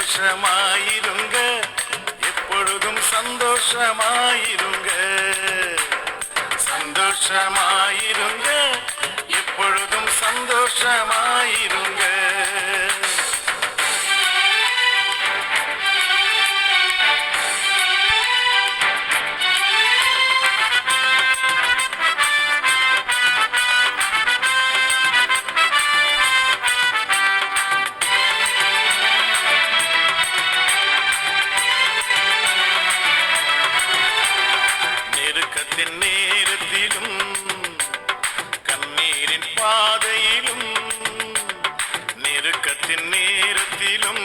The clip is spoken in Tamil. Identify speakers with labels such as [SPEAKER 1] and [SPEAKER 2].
[SPEAKER 1] சந்தோஷமாயிருங்க. எப்பொழுதும் சந்தோஷமாயிருங்க. சந்தோஷமாயிருங்க. எப்பொழுதும் சந்தோஷமாயிருங்க. നേരത്തിലും കണ്ണീരിൻ പാതയിലും നെരുക്കത്തിൻ നേരത്തിലും